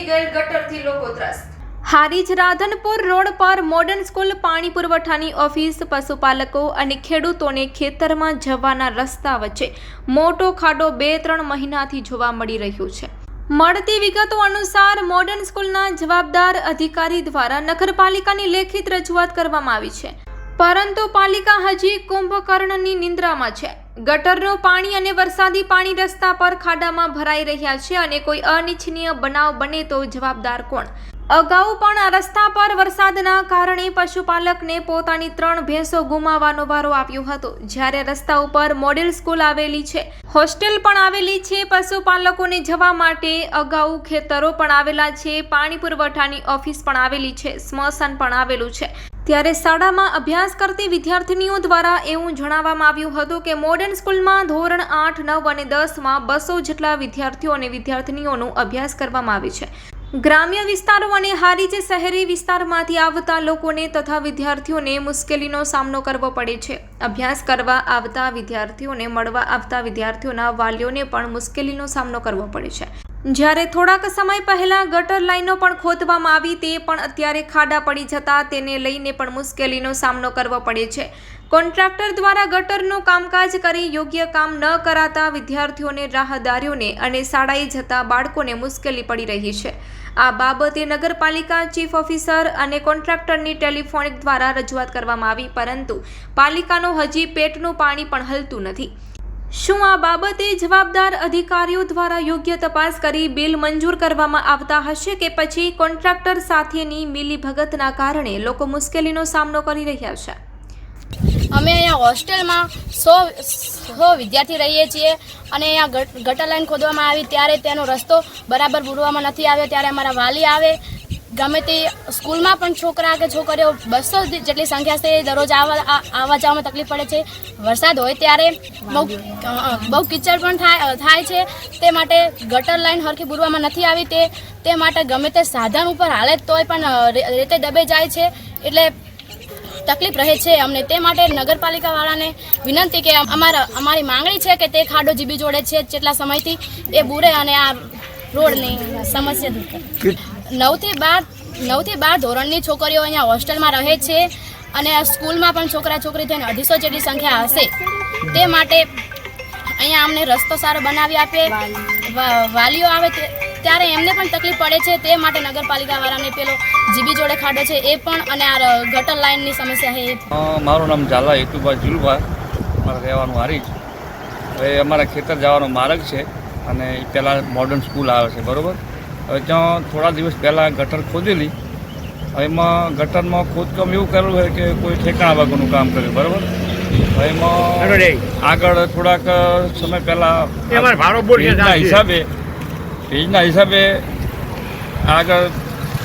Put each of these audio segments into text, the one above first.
ભરાયેલ ગટરથી લોકો ત્રસ્ત. હારીજ રાધનપુર રોડ પર મોડર્ન સ્કૂલ પાણી પુરવઠાની ઓફિસ, પશુપાલકો અને ખેડૂતોને ખેતરમાં જવાના રસ્તા વચ્ચે મોટો ખાડો બે ત્રણ મહિનાથી જોવા મળી રહ્યો છે. મળતી વિગતો અનુસાર મોડર્ન સ્કૂલના જવાબદાર અધિકારી દ્વારા નગરપાલિકાની લેખિત રજૂઆત કરવામાં આવી છે. પરંતુ પાલિકા હજી કુંભકર્ણની નિંદ્રામાં છે. ગટરનું પાણી અને વરસાદી પાણી રસ્તા પર ખાડામાં ભરાઈ રહ્યા છે અને કોઈ અનિચ્છનીય બનાવ બને તો જવાબદાર કોણ? અગાઉ પણ રસ્તા પર વરસાદના કારણે પશુપાલકને પોતાની ત્રણ ભેંસો ગુમાવવાનો વારો આવ્યો હતો. જ્યારે રસ્તા ઉપર મોડેલ સ્કૂલ આવેલી છે, હોસ્ટેલ પણ આવેલી છે, પશુપાલકોને જવા માટે અગાઉ ખેતરો પણ આવેલા છે, પાણી પુરવઠાની ઓફિસ પણ આવેલી છે, સ્મશાન પણ આવેલું છે. ત્યારે શાળામાં અભ્યાસ કરતી વિદ્યાર્થીનીઓ દ્વારા એવું જણાવવામાં આવ્યું હતું કે મોડર્ન સ્કૂલમાં ધોરણ આઠ, નવ અને દસમાં બસો જેટલા વિદ્યાર્થીઓ અને વિદ્યાર્થીનીઓનો અભ્યાસ કરવામાં આવે છે. ગ્રામ્ય વિસ્તારો અને જે શહેરી વિસ્તારમાંથી આવતા લોકોને તથા વિદ્યાર્થીઓને મુશ્કેલીનો સામનો કરવો પડે છે. અભ્યાસ કરવા આવતા વિદ્યાર્થીઓને, મળવા આવતા વિદ્યાર્થીઓના વાલીઓને પણ મુશ્કેલીનો સામનો કરવો પડે છે. જ્યારે થોડાક સમય પહેલા ગટર લાઈનો પણ ખોદવામાં આવી, તે પણ અત્યારે ખાડા પડી જતા તેને લઈને પણ મુશ્કેલીનો સામનો કરવો પડે છે. કોન્ટ્રાક્ટર દ્વારા ગટરનું કામકાજ કરી યોગ્ય કામ ન કરાતા વિદ્યાર્થીઓને રાહદારીઓને અને શાળાએ જતા બાળકોને મુશ્કેલી પડી રહી છે. આ બાબતે નગરપાલિકા ચીફ ઓફિસર અને કોન્ટ્રાક્ટરની ટેલિફોનિક દ્વારા રજૂઆત કરવામાં આવી, પરંતુ પાલિકાનું હજી પેટનું પાણી પણ હલતું નથી. શું આ બાબતે જવાબદાર અધિકારીઓ દ્વારા યોગ્ય તપાસ કરી બિલ મંજૂર કરવામાં આવતા હશે કે પછી કોન્ટ્રાક્ટર સાથેની મિલીભગતના કારણે લોકો મુશ્કેલીનો સામનો કરી રહ્યા છે? અમે અહીંયા હોસ્ટેલમાં સો સો વિદ્યાર્થી રહીએ છીએ અને અહીંયા ગટ- ગટર લાઈન ખોદવામાં આવી ત્યારે તેનો રસ્તો બરાબર પૂરવામાં નથી આવ્યો. ત્યારે અમારા વાલી આવે ગમે તે સ્કૂલમાં પણ છોકરા કે છોકરીઓ બસો જેટલી સંખ્યા છે દરરોજ આવવા આવવા જવામાં તકલીફ પડે છે. વરસાદ હોય ત્યારે બહુ બહુ કિચડ પણ થાય થાય છે. તે માટે ગટર લાઈન હરખી પૂરવામાં નથી આવી. તે તે માટે ગમે તે સાધન ઉપર હાલે તોય પણ રેતે દબે જાય છે. એટલે તકલીફ રહે છે અમને. તે માટે નગરપાલિકાવાળાને વિનંતી કે અમારા અમારી માંગણી છે કે તે ખાડો જીબી જોડે છે. જેટલા સમયથી એ બુરે અને આ રોડની સમસ્યા દૂર કરે. નવથી બાર નવથી બાર ધોરણની છોકરીઓ અહીંયા હોસ્ટેલમાં રહે છે અને સ્કૂલમાં પણ છોકરા છોકરી થઈને અઢીસો જેટલી સંખ્યા હશે. તે માટે અહીંયા અમને રસ્તો સારો બનાવી આપે વાલીઓ આવે ત્યારે એમને પણ તકલીફ પડે છે. તે માટે નગરપાલિકાવાળાને પેલો જીબી જોડે ખાડો છે એ પણ અને આ ગટર લાઇનની સમસ્યા છે મારું નામ ઝાલા હેતુભાઈ જુલુભાઈ મારે રહેવાનું હારી હવે અમારા ખેતર જવાનો માર્ગ છે અને પહેલાં મોડર્ન સ્કૂલ આવે છે, બરાબર? હવે ત્યાં થોડા દિવસ પહેલાં ગટર ખોદેલી. એમાં ગટરમાં ખોદકામ એવું કરેલું હોય કે કોઈ ઠેકાણા વગરનું કામ કર્યું બરાબર? એમાં આગળ થોડાક સમય પહેલાં હિસાબે ભેજના હિસાબે આગળ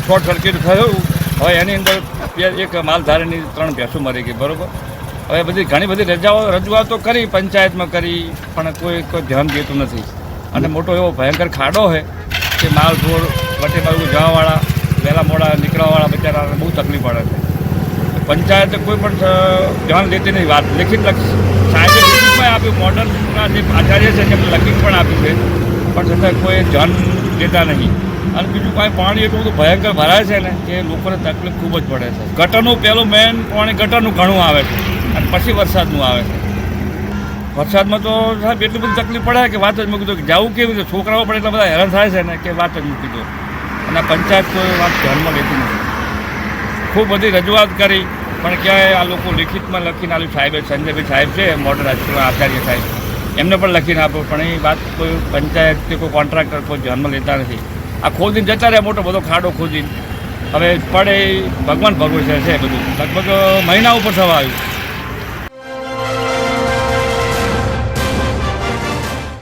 શોર્ટ સર્કિટ થયું. હવે એની અંદર એક માલધારીની ત્રણ ભેંસો મરી ગઈ બરાબર? હવે બધી ઘણી બધી રજાઓ રજૂઆતો કરી પંચાયતમાં કરી પણ કોઈ કોઈ ધ્યાન દેતું નથી. અને મોટો એવો ભયંકર ખાડો છે. કે માલ ઢોર વટે બાજુ જવાવાળા, વહેલા મોડા નીકળવાવાળા બચારાને બહુ તકલીફ પડે છે. પંચાયતે કોઈ પણ ધ્યાન દેતી નહીં. વાત લેખિત લખ, સાહેબે પણ આપ્યું. મોડર્નના જે આચાર્ય છે તેમને લખિત પણ આપ્યું છે. પણ છતાં કોઈ ધ્યાન દેતા નહીં. અને બીજું કાંઈ પાણી એટલું બધું ભયંકર ભરાય છે ને, કે લોકોને તકલીફ ખૂબ જ પડે છે. ગટરનું પહેલું મેન પાણી ગટરનું ઘણું આવે છે. અને પછી વરસાદનું આવે છે. વરસાદમાં તો સાહેબ એટલી બધી તકલીફ પડે કે વાત જ મૂકી દો કે જવું કેવી રીતે છોકરાઓ પણ એટલા બધા હેરાન થાય છે ને કે વાત જ મૂકી દો. અને પંચાયત કોઈ વાત ધ્યાનમાં લેતી નથી. ખૂબ બધી રજૂઆત કરી, પણ ક્યાંય આ લોકો લિખિતમાં લખીને આલ્યું, સાહેબ સંજયભાઈ સાહેબ છે મોડર હાઈસ્કૂલના આચાર્ય સાહેબ એમને પણ લખીને આપો, પણ એ વાત કોઈ પંચાયત કે કોઈ કોન્ટ્રાક્ટર કોઈ ધ્યાનમાં લેતા નથી. આ ખોદીને જતા રહે મોટો બધો ખાડો ખોદીને. હવે પડે ભગવાન ભગવત છે બધું. લગભગ મહિના ઉપર થવા આવ્યું.